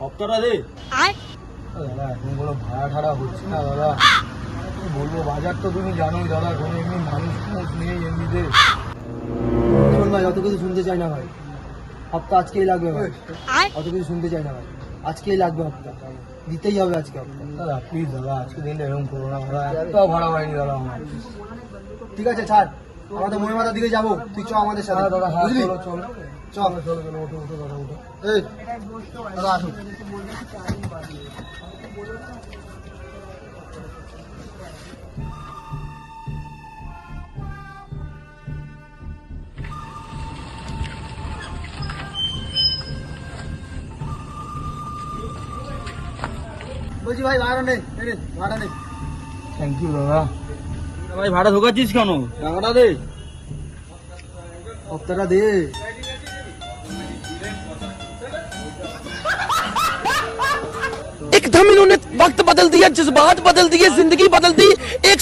হপ্তাটা দে। দাদা এখন কোনো ভাড়া ঠাড়া হচ্ছে না দাদা। বলব বাজার তো তুমি জানোই দাদা কোনো এমনি মানুষ নেই এমনিতে। শোন ভাই অত কিছু শুনতে চাই না ভাই। হপ্তা আজকেই লাগবে ভাই। অত কিছু শুনতে চাই না ভাই। আজকেই লাগবে হপ্তা। দিতেই হবে আজকে হপ্তা। দাদা প্লিজ দাদা আজকে এরকম করো না একটাও ভাড়া হয়নি দাদা আমার। ঠিক আছে ছাড়। আমাদের মহিমাতার দিকে যাব। তুই চ আমাদের সাথে। চলো এই দাদা আসুন। বলছি ভাই ভাড়া নেই ভাড়া নেই থ্যাংক ইউ দাদা। ভাই ভাড়া ঢোকাচ্ছিস কেন টাকাটা দে হপ্তাটা দে एकदम इन्होंने वक्त बदल दिया जज्बात बदल दिए जिंदगी बदल दी एक